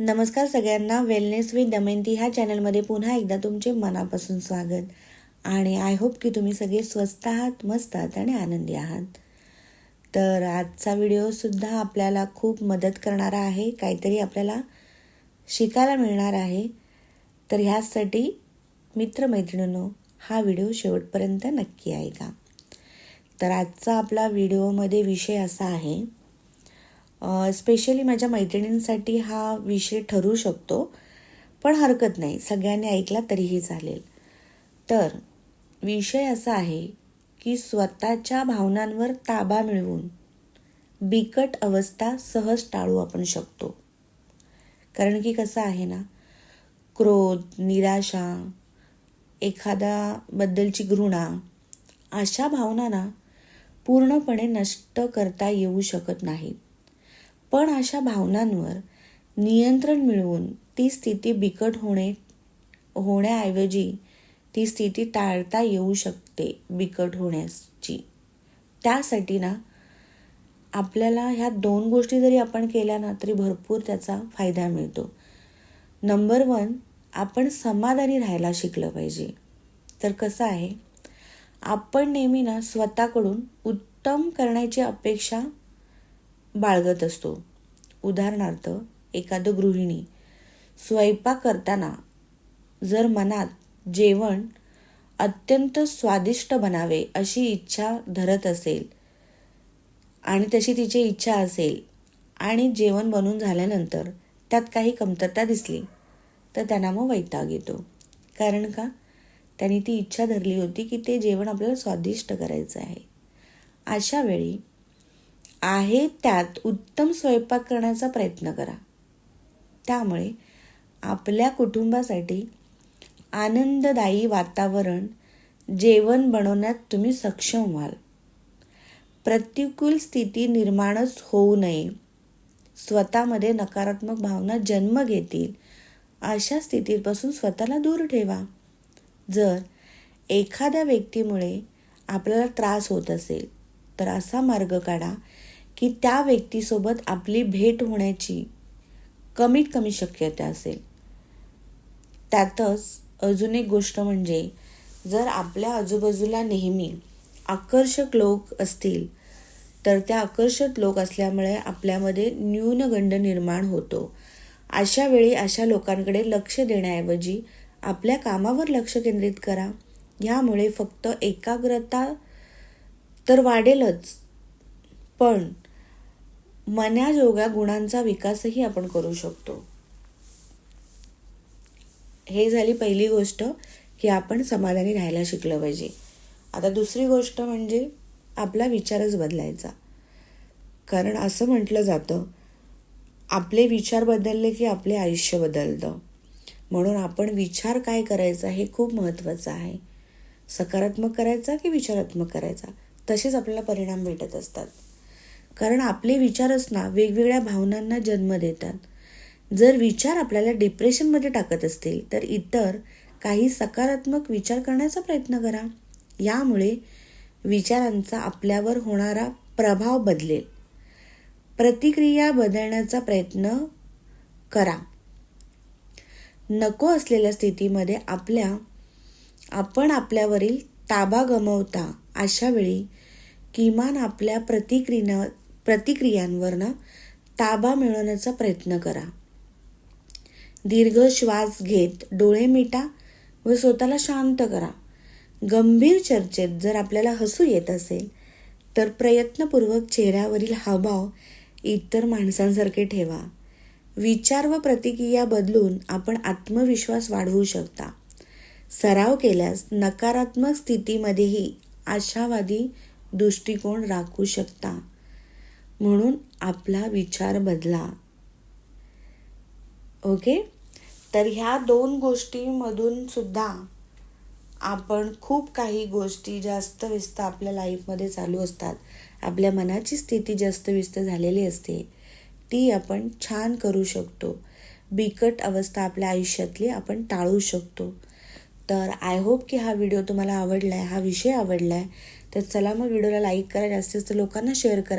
नमस्कार सगळ्यांना. Wellness with Damayanti ह्या चॅनलमध्ये पुन्हा एकदा तुमचे मनापासून स्वागत. आणि आय होप की तुम्ही सगळे स्वस्त आहात मस्त आहात आणि आनंदी आहात. तर आजचा व्हिडिओसुद्धा आपल्याला खूप मदत करणारा आहे. काहीतरी आपल्याला शिकायला मिळणार आहे. तर ह्यासाठी मित्रमैत्रिणींनो हा व्हिडिओ शेवटपर्यंत नक्की ऐका. तर आजचा आपला व्हिडिओमध्ये विषय असा आहे स्पेशली माझ्या मैत्रिणींसाठी हा विषय ठरू शकतो पण हरकत नाही. सगळ्यांनी ऐकला तरीही चालेल. तर विषय असा आहे की स्वतःच्या भावनांवर ताबा मिळवून बिकट अवस्था सहज टाळू आपण शकतो. कारण की कसं आहे ना क्रोध निराशा एखाद्याबद्दलची घृणा अशा भावना पूर्णपणे नष्ट करता येऊ शकत नाहीत. पण अशा भावनांवर नियंत्रण मिळवून ती स्थिती बिकट होणे होण्याऐवजी ती स्थिती टाळता येऊ शकते बिकट होण्याची. त्यासाठी ना आपल्याला ह्या दोन गोष्टी जरी आपण केल्या ना तरी भरपूर त्याचा फायदा मिळतो. नंबर वन आपण समाधानी राहायला शिकलं पाहिजे. तर कसं आहे? आपण नेहमी ना स्वतःकडून उत्तम करण्याची अपेक्षा बाळगत असतो. उदाहरणार्थ एखादं गृहिणी स्वयंपाक करताना जर मनात जेवण अत्यंत स्वादिष्ट बनावे अशी इच्छा धरत असेल आणि तशी तिची इच्छा असेल आणि जेवण बनून झाल्यानंतर त्यात काही कमतरता दिसली तर त्यांना मग वैताग येतो. कारण का? त्यांनी ती इच्छा धरली होती की ते जेवण आपल्याला स्वादिष्ट करायचं आहे. अशा वेळी आहे त्यात उत्तम स्वयंपाक करण्याचा प्रयत्न करा. त्यामुळे आपल्या कुटुंबासाठी आनंददायी वातावरण जेवण बनवण्यात तुम्ही सक्षम व्हाल. प्रतिकूल स्थिती निर्माणच होऊ नये. स्वतःमध्ये नकारात्मक भावना जन्म घेतील. अशा स्थितीपासून स्वतःला दूर ठेवा. जर एखाद्या व्यक्तीमुळे आपल्याला त्रास होत असेल तर असा मार्ग काढा की त्या व्यक्तीसोबत आपली भेट होण्याची कमीत कमी शक्यता असेल. त्यातच अजून एक गोष्ट म्हणजे जर आपल्या आजूबाजूला नेहमी आकर्षक लोक असतील तर त्या आकर्षक लोक असल्यामुळे आपल्यामध्ये न्यूनगंड निर्माण होतो. अशा वेळी अशा लोकांकडे लक्ष देण्याऐवजी आपल्या कामावर लक्ष केंद्रित करा. यामुळे फक्त एकाग्रता तर वाढेलच. पण मनाजोगा गुणांचा विकासही आपण करू शकतो. हे झाली पहिली गोष्ट की आपण समाधानी राहायला शिकलं पाहिजे. आता दुसरी गोष्ट म्हणजे आपला विचारच बदलायचा. कारण असं म्हटलं जातं आपले विचार बदलले की आपले आयुष्य बदलतं. म्हणून आपण विचार काय करायचा हे खूप महत्त्वाचं आहे. सकारात्मक करायचा की विचारात्मक करायचा? तसेच आपल्याला परिणाम भेटत असतात. कारण आपले विचारच ना वेगवेगळ्या भावनांना जन्म देतात. जर विचार आपल्याला डिप्रेशनमध्ये टाकत असतील तर इतर काही सकारात्मक विचार करण्याचा प्रयत्न करा. यामुळे विचारांचा आपल्यावर होणारा प्रभाव बदलेल. प्रतिक्रिया बदलण्याचा प्रयत्न करा. नको असलेल्या स्थितीमध्ये आपल्या आपण आपल्यावरील ताबा गमवता अशावेळी किमान आपल्या प्रतिक्रिया प्रतिक्रियांवरनं ताबा मिळवण्याचा प्रयत्न करा. दीर्घ श्वास घेत डोळे मिटा व स्वतःला शांत करा. गंभीर चर्चेत जर आपल्याला हसू येत असेल तर प्रयत्नपूर्वक चेहऱ्यावरील हावभाव इतर माणसांसारखे ठेवा. विचार व प्रतिक्रिया बदलून आपण आत्मविश्वास वाढवू शकता. सराव केल्यास नकारात्मक स्थितीमध्येही आशावादी दृष्टिकोन राखू शकता. म्हणून आपला विचार बदला. ओके? तर ह्या दोन गोष्टींमधून सुद्धा आपण खूप काही गोष्टी जास्त व्यस्त आपल्या लाईफमध्ये चालू असतात. आपल्या मनाची स्थिती जास्त व्यस्त झालेली असते. ती आपण छान करू शकतो. बिकट अवस्था आपल्या आयुष्यातली आपण टाळू शकतो. तर आय होप की हा व्हिडिओ तुम्हाला आवडला आहे हा विषय आवडला आहे तर चला मग व्हिडिओला लाईक करा जास्तीत जास्त लोकांना शेअर करा.